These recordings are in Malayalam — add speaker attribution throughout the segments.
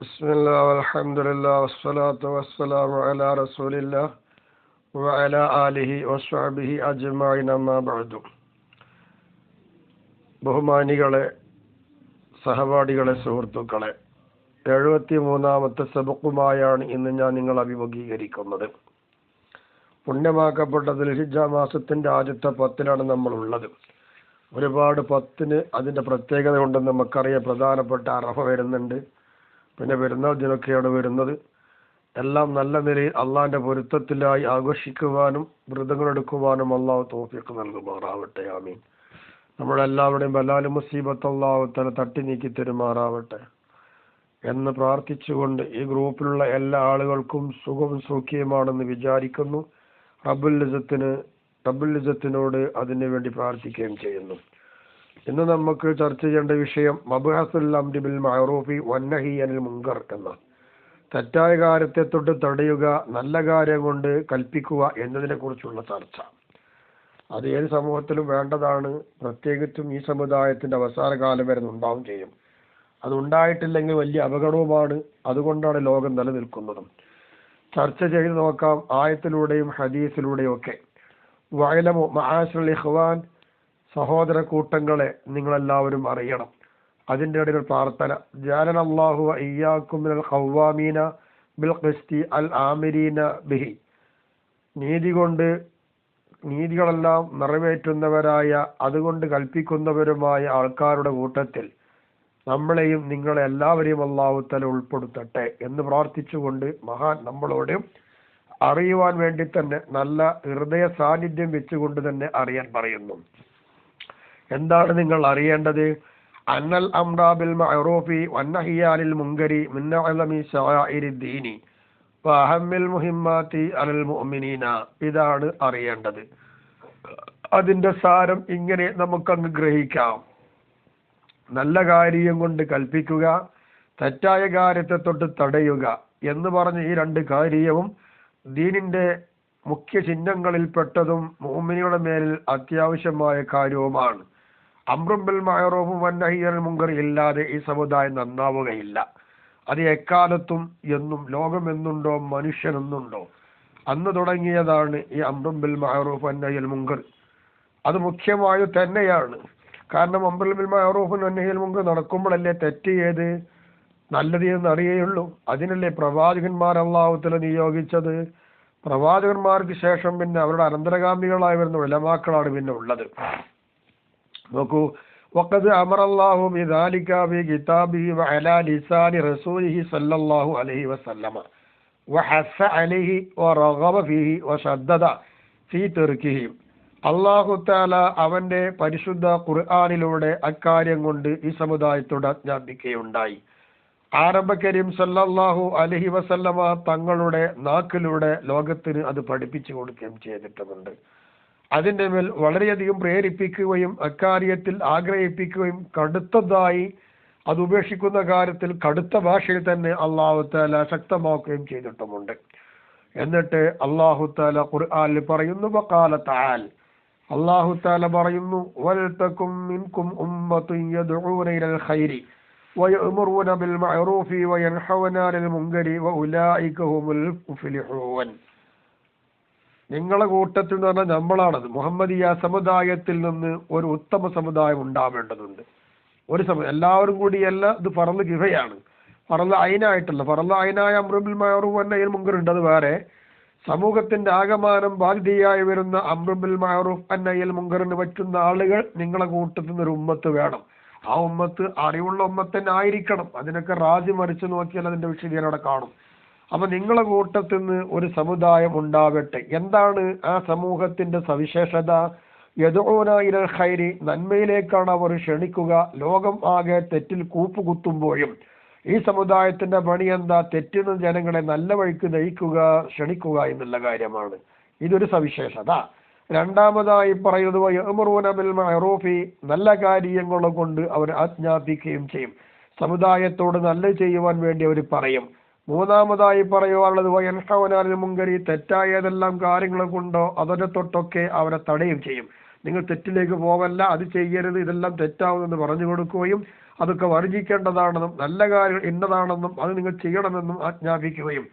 Speaker 1: بسم الله والحمد لله والصلاة والسلام على رسول الله وعلى آله وصحبه أجمعين أما بعد ബഹുമാനികളെ സഹപാഠികളെ സുഹൃത്തുക്കളെ എഴുപത്തി മൂന്നാമത്തെ സബക്കുമായാണ് ഇന്ന് ഞാൻ നിങ്ങൾ അഭിമുഖീകരിക്കുന്നത് പുണ്യമാക്കപ്പെട്ട ദുൽഹിജ മാസത്തിന്റെ ആദ്യത്തെ പത്തിലാണ് നമ്മൾ ഉള്ളത് ഒരുപാട് പത്തിന് അതിന്റെ പ്രത്യേകത ഉണ്ടെന്ന് നമുക്കറിയാം പ്രധാനപ്പെട്ട അറഫ വരുന്നുണ്ട് പിന്നെ പെരുന്നാൾ ദിനൊക്കെയാണ് വരുന്നത്. എല്ലാം നല്ല നിലയിൽ അള്ളാന്റെ പൊരുത്തത്തിലായി ആഘോഷിക്കുവാനും വ്രതങ്ങൾ എടുക്കുവാനും അള്ളാഹു തോഫിക്ക് നൽകുമാറാവട്ടെ. ആമീൻ. നമ്മളെല്ലാവരുടെയും ബലാലും മുസീബത്ത് അള്ളാഹു തല തട്ടി നീക്കി തരുമാറാവട്ടെ. എന്ന് പ്രാർത്ഥിച്ചുകൊണ്ട് ഈ ഗ്രൂപ്പിലുള്ള എല്ലാ ആളുകൾക്കും സുഖവും സൗഖ്യമാണെന്ന് വിചാരിക്കുന്നു. റബുൽ ഇസത്തിന് റബുൽ ഇസത്തിനോട് അതിനു വേണ്ടി പ്രാർത്ഥിക്കുകയും ചെയ്യുന്നു. ഇന്ന് നമുക്ക് ചർച്ച ചെയ്യേണ്ട വിഷയം മബുഹസുൽ അംരി ബിൽ മഅറൂഫി വന്നഹി അനിൽ മുങ്കർ എന്ന. തെറ്റായ കാര്യത്തെ തൊട്ട് തടയുക നല്ല കാര്യം കൊണ്ട് കൽപ്പിക്കുക എന്നതിനെ കുറിച്ചുള്ള ചർച്ച. അത് ഏത് സമൂഹത്തിലും വേണ്ടതാണ്. പ്രത്യേകിച്ചും ഈ സമുദായത്തിന്റെ അവസാന കാലം വരെ ഉണ്ടാവും ചെയ്യും. അത് ഉണ്ടായിട്ടില്ലെങ്കിൽ വലിയ അപകടവുമാണ്. അതുകൊണ്ടാണ് ലോകം നിലനിൽക്കുന്നതും. ചർച്ച ചെയ്ത് നോക്കാം ആയത്തിലൂടെയും ഹദീസിലൂടെയും ഒക്കെ. വയലമു മഹാശ്രീ ഇഖ്വാൻ സഹോദര കൂട്ടങ്ങളെ നിങ്ങളെല്ലാവരും അറിയണം. അതിന്റെ ഇടയിൽ പ്രാർത്ഥന. ജാലൻ അള്ളാഹു അയ്യാക്കുമിനൽ ഖവ്വാമീന ബിൽ ക്രിസ്തി അൽ ആമിരീന ബിഹി. നീതി കൊണ്ട് നീതികളെല്ലാം നിറവേറ്റുന്നവരായ അതുകൊണ്ട് കൽപ്പിക്കുന്നവരുമായ ആൾക്കാരുടെ കൂട്ടത്തിൽ നമ്മളെയും നിങ്ങളെ എല്ലാവരെയും അള്ളാഹുത്തല ഉൾപ്പെടുത്തട്ടെ എന്ന് പ്രാർത്ഥിച്ചുകൊണ്ട് മഹാൻ നമ്മളോട് അറിയുവാൻ വേണ്ടി തന്നെ നല്ല ഹൃദയ സാന്നിധ്യം വെച്ചുകൊണ്ട് തന്നെ അറിയാൻ പറയുന്നു. എന്താണ് നിങ്ങൾ അറിയേണ്ടത്? അന്നൽ അംറാബിൽ മഅറൂഫി വന്നഹിയാലിൽ മുങ്കരി മിന്നഅലമി ശആഇരി വഹമ്മിൽ മുഹിമ്മാത്തി അലൽ മുഅ്മിനീന. ഇതാണ് അറിയേണ്ടത്. അതിന്റെ സാരം ഇങ്ങനെ നമുക്കങ്ങ് ഗ്രഹിക്കാം. നല്ല കാര്യം കൊണ്ട് കൽപ്പിക്കുക തെറ്റായ കാര്യത്തെ തൊട്ട് തടയുക എന്ന് പറഞ്ഞ ഈ രണ്ട് കാര്യവും ദീനിന്റെ മുഖ്യ ചിഹ്നങ്ങളിൽ പെട്ടതും മോമിനിയുടെ മേലിൽ അത്യാവശ്യമായ കാര്യവുമാണ്. അമ്രുബിൽ മുങ്കർ ഇല്ലാതെ ഈ സമുദായം നന്നാവുകയില്ല. അത് എക്കാലത്തും എന്നും ലോകമെന്നുണ്ടോ മനുഷ്യനെന്നുണ്ടോ അന്ന് തുടങ്ങിയതാണ് ഈ അമ്രുബിൽ മഹറൂഫ് അന്നഹിയൽ മുങ്കർ. അത് മുഖ്യമായി തന്നെയാണ്. കാരണം അമ്രുൽ മഹറൂഫ് അന്നഹിയൽ മുങ്കർ നടക്കുമ്പോഴല്ലേ തെറ്റ് ചെയ്ത് നല്ലത് എന്ന് അറിയുള്ളൂ അതിനല്ലേ പ്രവാചകന്മാർ അള്ളാഹുത്തല നിയോഗിച്ചത്? പ്രവാചകന്മാർക്ക് ശേഷം പിന്നെ അവരുടെ അനന്തരഗാമികളായി വരുന്ന ഉലമാക്കളാണ് പിന്നെ ഉള്ളത്. നോക്കൂ. വഖദ് അമർ അല്ലാഹു ബിദാലിക ബി കിതാബിഹി വഅലാ ലിസാനി റസൂലിഹി സല്ലല്ലാഹു അലൈഹി വസല്ലമ. വഹസ്സ അലൈഹി വറഗബ ഫീഹി വശദ്ദദ ഫീ തർക്കിഹി. അള്ളാഹു താല അവന്റെ പരിശുദ്ധ ഖുർആാനിലൂടെ അക്കാര്യം കൊണ്ട് ഈ സമുദായത്തോട് ആജ്ഞാപിക്കുകയുണ്ടായി ആരംഭ കരീം സല്ലല്ലാഹു അലഹി വസല്ലമ തങ്ങളുടെ നാക്കിലൂടെ ലോകത്തിന് അത് പഠിപ്പിച്ചു കൊടുക്കുകയും ചെയ്തിട്ടുമുണ്ട്. അതിന്റെ മേൽ വളരെയധികം പ്രേരിപ്പിക്കുകയും അക്കാര്യത്തിൽ ആഗ്രഹിപ്പിക്കുകയും കടുത്തതായി അത് ഉപേക്ഷിക്കുന്ന കാര്യത്തിൽ കടുത്ത ഭാഷയിൽ തന്നെ അള്ളാഹുത്താല ശക്തമാക്കുകയും ചെയ്തിട്ടുമുണ്ട്. എന്നിട്ട് അള്ളാഹുത്താല ഖുർആാനിൽ പറയുന്നു ബക്കാലത്താൽ അള്ളാഹുത്താല പറയുന്നു വൽത്തക്കും മിൻകും ഉമ്മത്തും യദ്ഊന ഇലൽ ഖൈരി വയഅ്മുറൂന ബിൽ മഅറൂഫി മുഫ്ലിഹൂൻ. നിങ്ങളെ കൂട്ടത്തിൽ എന്ന് പറഞ്ഞാൽ നമ്മളാണത്. മുഹമ്മദിയ സമുദായത്തിൽ നിന്ന് ഒരു ഉത്തമ സമുദായം ഉണ്ടാവേണ്ടതുണ്ട്. ഒരു സമു എല്ലാവരും കൂടിയല്ല ഇത് പറന്ന് ഗിഹയാണ് പറന്ന് അയിനായിട്ടല്ല. പറന്ന് അയിനായ അമ്രുബിൽ മയറൂഫ് എന്നതിൽ മുങ്കറുണ്ട് അത് വേറെ. സമൂഹത്തിന്റെ ആകമാനം ബാധിതയായി വരുന്ന അമ്രുബിൽ മയറൂഫ് അന്നയിൽ മുങ്കറിന് പറ്റുന്ന ആളുകൾ നിങ്ങളെ കൂട്ടത്തിൽ നിന്ന് ഒരു ഉമ്മത്ത് വേണം. ആ ഉമ്മത്ത് അറിവുള്ള ഉമ്മത്തന്നെ ആയിരിക്കണം. അതിനൊക്കെ റാജി മറിച്ച് നോക്കിയാൽ അതിന്റെ വിശദീകരണം അവിടെ കാണും. അപ്പൊ നിങ്ങളെ കൂട്ടത്തിൽ നിന്ന് ഒരു സമുദായം ഉണ്ടാവട്ടെ. എന്താണ് ആ സമൂഹത്തിന്റെ സവിശേഷത? യദോന ഹൈരി ഖൈരി നന്മയിലേക്കാണ് അവർ ക്ഷണിക്കുക. ലോകം ആകെ തെറ്റിൽ കൂപ്പുകുത്തുമ്പോഴും ഈ സമുദായത്തിന്റെ പണി എന്താ? തെറ്റുന്ന ജനങ്ങളെ നല്ല വഴിക്ക് നയിക്കുക ക്ഷണിക്കുക എന്നുള്ള കാര്യമാണ്. ഇതൊരു സവിശേഷത. രണ്ടാമതായി പറയുന്നത് നല്ല കാര്യങ്ങളെ കൊണ്ട് അവർ ആജ്ഞാപിക്കുകയും ചെയ്യും. സമുദായത്തോട് നല്ല ചെയ്യുവാൻ വേണ്ടി അവർ പറയും. മൂന്നാമതായി പറയുവാനുള്ളത് വയൻഷവനാലിന് മുങ്കരി തെറ്റായ ഏതെല്ലാം കാര്യങ്ങൾ കൊണ്ടോ തൊട്ടൊക്കെ അവരെ തടയും ചെയ്യും. നിങ്ങൾ തെറ്റിലേക്ക് പോകല്ല അത് ചെയ്യരുത് ഇതെല്ലാം തെറ്റാവുമെന്ന് പറഞ്ഞു കൊടുക്കുകയും അതൊക്കെ വർജിക്കേണ്ടതാണെന്നും നല്ല കാര്യം ഇന്നതാണെന്നും അത് നിങ്ങൾ ചെയ്യണമെന്നും ആജ്ഞാപിക്കുകയും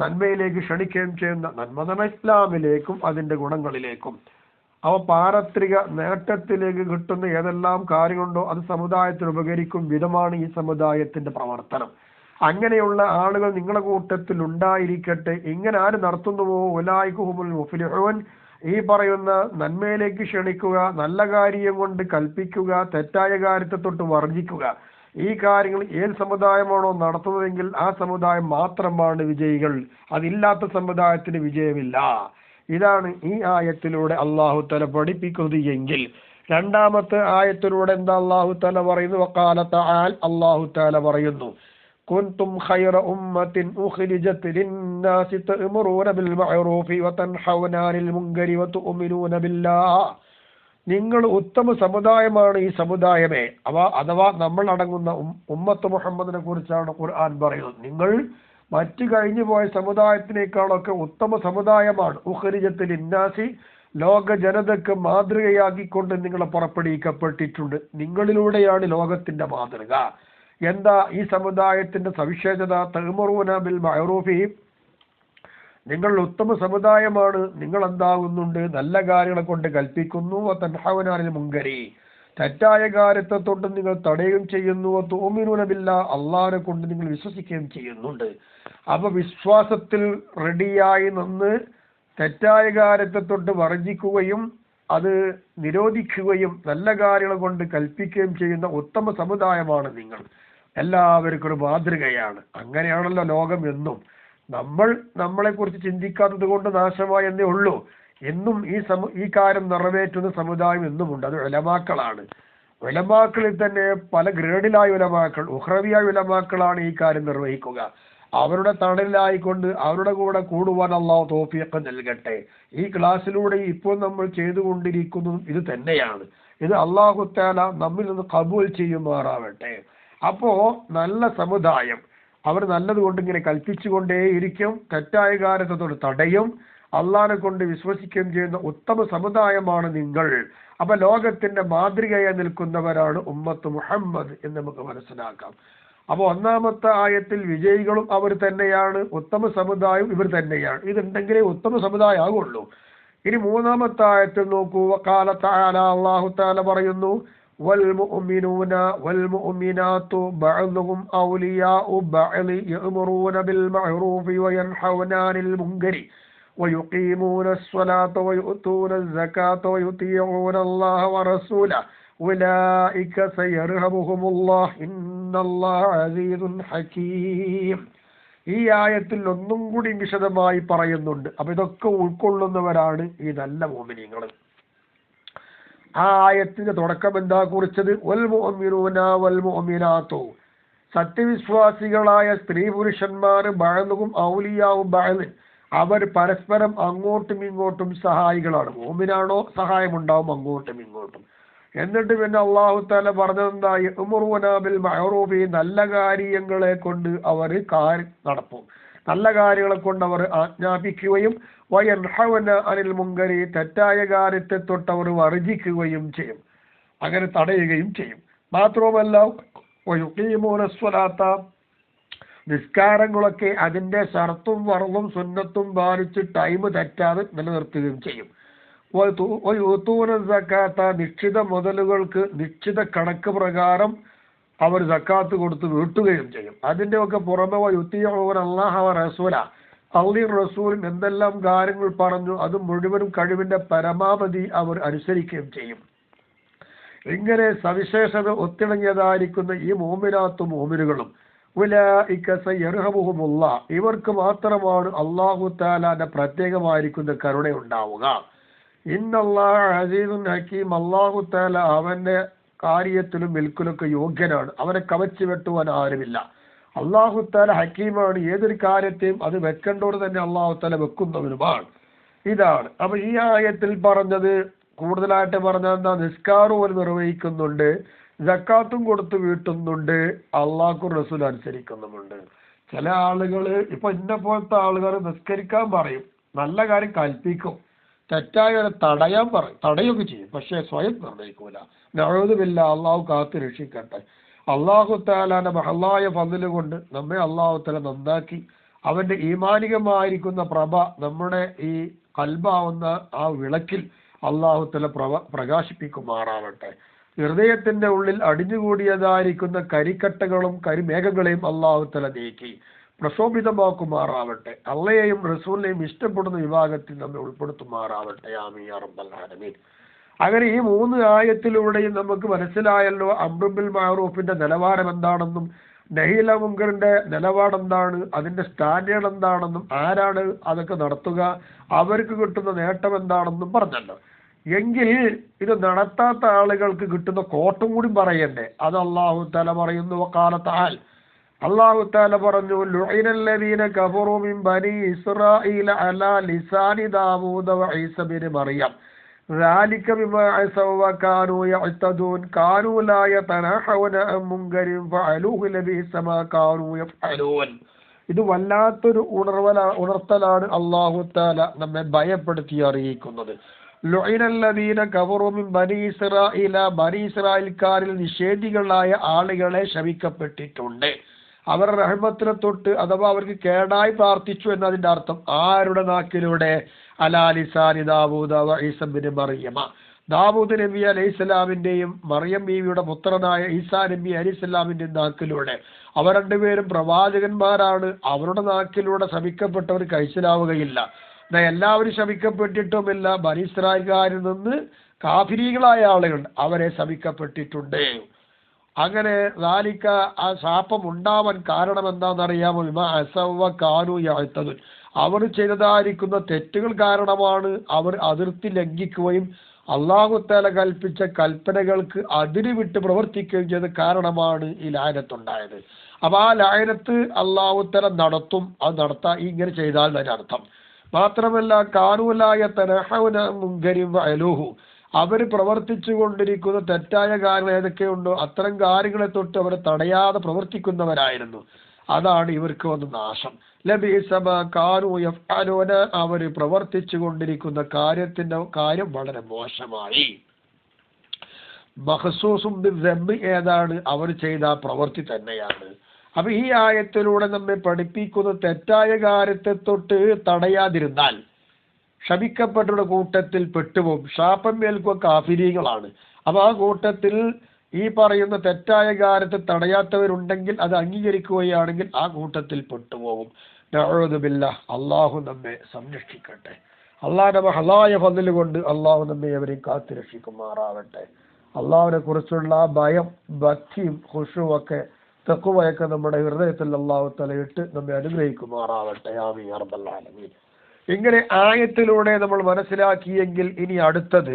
Speaker 1: നന്മയിലേക്ക് ക്ഷണിക്കുകയും ചെയ്യുന്ന നന്മതന ഇസ്ലാമിലേക്കും അതിന്റെ ഗുണങ്ങളിലേക്കും. അവ പാരത്രിക നേട്ടത്തിലേക്ക് കിട്ടുന്ന ഏതെല്ലാം കാര്യമുണ്ടോ അത് സമുദായത്തിന് ഉപകരിക്കും വിധമാണ് ഈ സമുദായത്തിന്റെ പ്രവർത്തനം. അങ്ങനെയുള്ള ആളുകൾ നിങ്ങളുടെ കൂട്ടത്തിൽ ഉണ്ടായിരിക്കട്ടെ. ഇങ്ങനെ ആര് നടത്തുന്നുവോ? ഒലായിക്കുഹുമുൽ മുഫ്ലിഹൂൻ. ഈ പറയുന്ന നന്മയിലേക്ക് ക്ഷണിക്കുക നല്ല കാര്യം കൊണ്ട് കൽപ്പിക്കുക തെറ്റായ കാര്യത്തെ തൊട്ട് വർജിക്കുക. ഈ കാര്യങ്ങൾ ഏത് സമുദായമാണോ നടത്തുന്നതെങ്കിൽ ആ സമുദായം മാത്രമാണ് വിജയികൾ. അതില്ലാത്ത സമുദായത്തിന് വിജയമില്ല. ഇതാണ് ഈ ആയത്തിലൂടെ അള്ളാഹു തല പഠിപ്പിക്കുന്നത് എങ്കിൽ. രണ്ടാമത്തെ ആയത്തിലൂടെ എന്താ അള്ളാഹു തല പറയുന്നു വക്കാലത്ത് ആൽ അള്ളാഹു തല പറയുന്നു. كنتم خير أمة أخرجت للناس تأمرون بالمعروف وتنحون عن المنكر وتؤمنون بالله നിങ്ങൾ ഉത്തമ സമുദായമാണ് ഈ സമുദായമേ അവ അഥവാ നമ്മൾ അടങ്ങുന്ന ഉം- ഉമ്മത്ത് മുഹമ്മദിനെ കുറിച്ചാണ് ഖുർആൻ പറയുന്നത് നിങ്ങൾ മറ്റു കഴിഞ്ഞു പോയ സമുദായത്തിനേക്കാളൊക്കെ ഉത്തമ സമുദായമാണ് ഉഖരിജത്തിൽ ഇന്നാസി ലോക ജനതയ്ക്ക് മാതൃകയാക്കിക്കൊണ്ട് നിങ്ങളെ പുറപ്പെടുവിക്കപ്പെട്ടിട്ടുണ്ട് നിങ്ങളിലൂടെയാണ് ലോകത്തിന്റെ മാതൃക എന്താ ഈ സമുദായത്തിന്റെ സവിശേഷത? തഹ്മറൂന ബിൽ മഅറൂഫി. നിങ്ങൾ ഉത്തമ സമുദായമാണ്. നിങ്ങൾ എന്താകുന്നുണ്ട് നല്ല കാര്യങ്ങളെ കൊണ്ട് കൽപ്പിക്കുന്നു. തൻഹവനാനിൽ മുങ്കരി തെറ്റായ കാര്യത്തെ തൊട്ട് നിങ്ങൾ തടയുകയും ചെയ്യുന്നു. തോമിനൂനമില്ല അള്ളാഹിനെ കൊണ്ട് നിങ്ങൾ വിശ്വസിക്കുകയും ചെയ്യുന്നുണ്ട്. അപ്പൊ വിശ്വാസത്തിൽ റെഡിയായി നിന്ന് തെറ്റായ കാര്യത്തെ തൊട്ട് വർജിക്കുകയും അത് നിരോധിക്കുകയും നല്ല കാര്യങ്ങൾ കൊണ്ട് കൽപ്പിക്കുകയും ചെയ്യുന്ന ഉത്തമ സമുദായമാണ് നിങ്ങൾ. എല്ലാവർക്കും ഒരു മാതൃകയാണ്. അങ്ങനെയാണല്ലോ ലോകം എന്നും. നമ്മൾ നമ്മളെക്കുറിച്ച് ചിന്തിക്കാത്തത് കൊണ്ട് നാശമായെന്നേ ഉള്ളൂ. എന്നും ഈ സമു ഈ കാര്യം നിറവേറ്റുന്ന സമുദായം എന്നുമുണ്ട്. അത് ഉലമാക്കളാണ്. ഉലമാക്കളിൽ തന്നെ പല ഗ്രേഡിലായ ഉലമാക്കൾ ഉഹ്രവിയായ ഉലമാക്കളാണ് ഈ കാര്യം നിർവഹിക്കുക. അവരുടെ തണലിലായിക്കൊണ്ട് അവരുടെ കൂടെ കൂടുവാൻ അള്ളാഹു തോഫിയൊക്കെ നൽകട്ടെ. ഈ ക്ലാസ്സിലൂടെ ഇപ്പോൾ നമ്മൾ ചെയ്തുകൊണ്ടിരിക്കുന്നതും ഇത് തന്നെയാണ്. ഇത് അള്ളാഹു താല നമ്മിൽ നിന്ന് കബൂൽ ചെയ്യുമാറാവട്ടെ. അപ്പോ നല്ല സമുദായം. അവർ നല്ലത് കൊണ്ട് ഇങ്ങനെ കൽപ്പിച്ചുകൊണ്ടേയിരിക്കും. തെറ്റായ കാര്യത്തോട് തടയും. അള്ളാനെ കൊണ്ട് വിശ്വസിക്കുകയും ചെയ്യുന്ന ഉത്തമ സമുദായമാണ് നിങ്ങൾ. അപ്പൊ ലോകത്തിന്റെ മാതൃകയായി നിൽക്കുന്നവരാണ് ഉമ്മത്ത് മുഹമ്മദ് എന്ന് നമുക്ക് മനസ്സിലാക്കാം. അപ്പൊ ഒന്നാമത്തെ ആയത്തിൽ വിജയികളും അവർ തന്നെയാണ്. ഉത്തമ സമുദായം ഇവർ തന്നെയാണ്. ഇതുണ്ടെങ്കിലേ ഉത്തമ സമുദായം ആകുള്ളൂ. ഇനി മൂന്നാമത്തെ ആയത്തിൽ നോക്കൂ. കാലത്താല അള്ളാഹു താല പറയുന്നു والمؤمنون والمؤمنات بعضهم أولياء بعض يأمرون بالمعروف وينحون عن المنكر ويقيمون الصلاة ويؤتون الزكاة ويطيعون الله ورسوله أولئك سيرهبهم الله إن الله عزيز حكيم ഈ ആയത്തിൽ ഒന്നും കൂടി വിശദമായി പറയുന്നുണ്ട് അപ്പൊ ഇതൊക്കെ ഉൾക്കൊള്ളുന്നവരാണ് ഈ നല്ല മോമിനിയങ്ങൾ ആ ആയത്തിന്റെ തുടക്കം എന്താ കുറിച്ചത്? സത്യവിശ്വാസികളായ സ്ത്രീ പുരുഷന്മാർ ബഴലും ഔലിയാവും ബഴലും അവർ പരസ്പരം അങ്ങോട്ടും ഇങ്ങോട്ടും സഹായികളാണ്. മോമിനാണോ സഹായമുണ്ടാവും അങ്ങോട്ടും ഇങ്ങോട്ടും. എന്നിട്ട് പിന്നെ അള്ളാഹു താല പറഞ്ഞതെന്തായി? യഅ്മുറൂന ബിൽ മഅറൂഫി നല്ല കാര്യങ്ങളെ കൊണ്ട് അവർ കാര്യം നടത്തും. നല്ല കാര്യങ്ങളെ കൊണ്ട് അവർ ആജ്ഞാപിക്കുകയും വയൻഹവന അനിൽ മുങ്കരി തെറ്റായ കാര്യത്തെ തൊട്ട് അവർ വർജിക്കുകയും ചെയ്യും. അങ്ങനെ തടയുകയും ചെയ്യും. മാത്രവുമല്ല സ്വലാത്ത നിസ്കാരങ്ങളൊക്കെ അതിന്റെ ഷർത്തും വറവും സുന്നത്തും പാലിച്ച് ടൈം തെറ്റാതെ നിലനിർത്തുകയും ചെയ്യും. യൂത്തൂന സക്കാത്ത നിശ്ചിത മുതലുകൾക്ക് നിശ്ചിത കണക്ക് പ്രകാരം അവർ സക്കാത്ത് കൊടുത്ത് വീട്ടുകയും ചെയ്യും. അതിന്റെ ഒക്കെ പുറമെ യുത്തിയോവൻ അള്ളാഹ റസൂല. അള്ളി റസൂലും എന്തെല്ലാം കാര്യങ്ങൾ പറഞ്ഞു അത് മുഴുവനും കഴിവിന്റെ പരമാവധി അവർ അനുസരിക്കുകയും ചെയ്യും. ഇങ്ങനെ സവിശേഷത ഒത്തിണങ്ങിയതായിരിക്കുന്ന ഈ മോമിനാത്തു മോമിനുകളും ഇവർക്ക് മാത്രമാണ് അള്ളാഹു താലാന്റെ പ്രത്യേകമായിരിക്കുന്ന കരുണ ഉണ്ടാവുക ഇന്നല്ലാ അസീദുൻ ഹക്കീം. അള്ളാഹു താല അവന്റെ കാര്യത്തിലും വിൽക്കലൊക്കെ യോഗ്യനാണ്. അവനെ കവച്ചു വെട്ടുവാൻ ആരുമില്ല. അള്ളാഹുത്താല ഹക്കീമാണ്. ഏതൊരു കാര്യത്തെയും അത് വെക്കേണ്ടോട് തന്നെ അള്ളാഹുത്താല വെക്കുന്നവരുമാണ് ഇതാണ്. അപ്പൊ ഈ ആയത്തിൽ പറഞ്ഞത് കൂടുതലായിട്ട് പറഞ്ഞാൽ എന്താ? നിസ്കാരവും നിർവഹിക്കുന്നുണ്ട് ജക്കാത്തും കൊടുത്തു വീട്ടുന്നുണ്ട് അള്ളാഹു റസൂൽ അനുസരിക്കുന്നുമുണ്ട്. ചില ആളുകൾ ഇപ്പൊ ഇന്ന പോലത്തെ ആളുകൾ നിസ്കരിക്കാൻ പറയും. നല്ല കാര്യം കൽപ്പിക്കും. തെറ്റായ തടയാൻ പറയും തടയൊക്കെ ചെയ്യും. പക്ഷെ സ്വയം നിർണയിക്കൂല നഴുതുമില്ല അള്ളാഹു കാത്തു രക്ഷിക്കട്ടെ. അള്ളാഹു താലാന്റെ മഹല്ലായ ഫതിൽ കൊണ്ട് നമ്മെ അള്ളാഹു തല നന്നാക്കി. അവന്റെ ഈമാനികമായിരിക്കുന്ന പ്രഭ നമ്മുടെ ഈ കൽബാവുന്ന ആ വിളക്കിൽ അള്ളാഹു തല പ്രഭ പ്രകാശിപ്പിക്കുമാറാവട്ടെ. ഹൃദയത്തിന്റെ ഉള്ളിൽ അടിഞ്ഞുകൂടിയതായിരിക്കുന്ന കരിക്കട്ടകളും കരിമേഘങ്ങളെയും അള്ളാഹു തല നീക്കി. പ്രക്ഷോഭിതമാക്കുമാറാവട്ടെ അള്ളയെയും റസൂലിനെയും ഇഷ്ടപ്പെടുന്ന വിഭാഗത്തിൽ നമ്മെ ഉൾപ്പെടുത്തുമാറാവട്ടെ. ആമീ യാ റബ്ബൽ ആലമീൻ. അങ്ങനെ ഈ മൂന്ന് ആയത്തിലൂടെയും നമുക്ക് മനസ്സിലായല്ലോ അമ്രുബിൽ മാറൂഫിന്റെ നിലവാരം എന്താണെന്നും നഹീല മുങ്കറിന്റെ നിലപാടെന്താണ് അതിന്റെ സ്റ്റാൻഡേർഡ് എന്താണെന്നും ആരാണ് അതൊക്കെ നടത്തുക അവർക്ക് കിട്ടുന്ന നേട്ടം എന്താണെന്നും പറഞ്ഞല്ലോ. എങ്കിൽ ഇത് നടത്താത്ത ആളുകൾക്ക് കിട്ടുന്ന കോട്ടം കൂടി പറയണ്ടേ. അത് അള്ളാഹു തല പറയുന്നു കാലത്താൽ അള്ളാഹു താല പറഞ്ഞു ലുഇനല്ലദീന കഫറു മിൻ ബനി ഇസ്രായീല അലാ ലിസാനി ദാവൂദ വ ഈസ ബിൻ മറിയം ذلك بما عصوا وكانوا يعتدون كانوا لا يتناهون عن منكر فعلوه لبئس ما كانوا يفعلون ഇത് വല്ലാത്തൊരു ഉണർവല ഉണർത്തലാണ് അള്ളാഹു താല നമ്മെ ഭയപ്പെടുത്തി അറിയിക്കുന്നത് ലുഇനല്ലദീന കഫറു മിൻ ബനി ഇസ്രായീല ബനി ഇസ്രായേൽക്കാരിൽ നിഷേധികളായ ആളുകളെ ശപിക്കപ്പെട്ടിട്ടുണ്ട് അവർ റഹ്മത്തിനെ തൊട്ട് അഥവാ അവർക്ക് കേടായി പ്രാർത്ഥിച്ചു എന്നതിന്റെ അർത്ഥം ആരുടെ നാക്കിലൂടെ? അലാലിസാനി ദാവൂദ് മറിയമ. ദാവൂദ് നബി അലൈഹി സ്വലാമിന്റെയും മറിയം ബീവിയുടെ പുത്രനായ ഈസാ നബി അലൈഹി സ്വലാമിന്റെയും നാക്കിലൂടെ. അവർ രണ്ടുപേരും പ്രവാചകന്മാരാണ്. അവരുടെ നാക്കിലൂടെ ശമിക്കപ്പെട്ടവർ കഴിച്ചിലാവുകയില്ല. എല്ലാവരും ശമിക്കപ്പെട്ടിട്ടുമില്ല. ബനിസ്രായക്കാരിൽ നിന്ന് കാഫിരികളായ ആളുകൾ അവരെ ശമിക്കപ്പെട്ടിട്ടുണ്ട്. അങ്ങനെ നാലിക്ക ആ ശാപം ഉണ്ടാവാൻ കാരണം എന്താണെന്നറിയാമോ? വിമ അസവ കാനു യാഴ്ത്തത് അവർ ചെയ്തതായിരിക്കുന്ന തെറ്റുകൾ കാരണമാണ് അവർ അതിർത്തി ലംഘിക്കുകയും അള്ളാഹുത്താല കൽപ്പിച്ച കൽപ്പനകൾക്ക് അതിര് വിട്ട് പ്രവർത്തിക്കുകയും ചെയ്ത കാരണമാണ് ഈ ലായനത്തുണ്ടായത്. അപ്പൊ ആ ലായനത്ത് അള്ളാഹുത്തല നടത്തും. അത് നടത്താൻ ഇങ്ങനെ ചെയ്താൽ തന്നെ അർത്ഥം മാത്രമല്ല കാനൂലായ തനഹവന മുങ്കരിം അലൂഹു അവർ പ്രവർത്തിച്ചു കൊണ്ടിരിക്കുന്ന തെറ്റായ കാര്യങ്ങൾ ഏതൊക്കെയുണ്ടോ അത്തരം കാര്യങ്ങളെ തൊട്ട് അവരെ തടയാതെ പ്രവർത്തിക്കുന്നവരായിരുന്നു. അതാണ് ഇവർക്ക് വന്ന നാശം. ലബീസമ കാനു യഫ്അലൂന അവർ പ്രവർത്തിച്ചു കൊണ്ടിരിക്കുന്ന കാര്യത്തിന്റെ കാര്യം വളരെ മോശമായി. മഹസൂസും ഏതാണ്? അവർ ചെയ്ത പ്രവൃത്തി തന്നെയാണ്. അപ്പൊ ഈ ആയത്തിലൂടെ നമ്മെ പഠിപ്പിക്കുന്ന തെറ്റായ കാര്യത്തെ തൊട്ട് തടയാതിരുന്നാൽ ക്ഷമിക്കപ്പെട്ടവരുടെ കൂട്ടത്തിൽ പെട്ടുപോകും. ശാപം മേൽക്കുക കാഫിരീകളാണ് അപ്പൊ ആ കൂട്ടത്തിൽ ഈ പറയുന്ന തെറ്റായ കാര്യത്തെ തടയാത്തവരുണ്ടെങ്കിൽ അത് അംഗീകരിക്കുകയാണെങ്കിൽ ആ കൂട്ടത്തിൽ പെട്ടുപോകും. അള്ളാഹു നമ്മെ സംരക്ഷിക്കട്ടെ. അള്ളാഹിന്റെ ഹലായ ഫതിൽ കൊണ്ട് അള്ളാഹു നമ്മെ എവരെയും കാത്തു രക്ഷിക്കുമാറാവട്ടെ അള്ളാഹുവിനെ കുറിച്ചുള്ള ഭയം ഭക്തിയും ഖുഷുവും ഒക്കെ തെക്കുവയൊക്കെ നമ്മുടെ ഹൃദയത്തിൽ അള്ളാഹു തലയിട്ട് നമ്മെ അനുഗ്രഹിക്കുമാറാവട്ടെ ആമീൻ. അറബല്ലാലമീൻ ഇങ്ങനെ ആയത്തിലൂടെ നമ്മൾ മനസ്സിലാക്കിയെങ്കിൽ ഇനി അടുത്തത്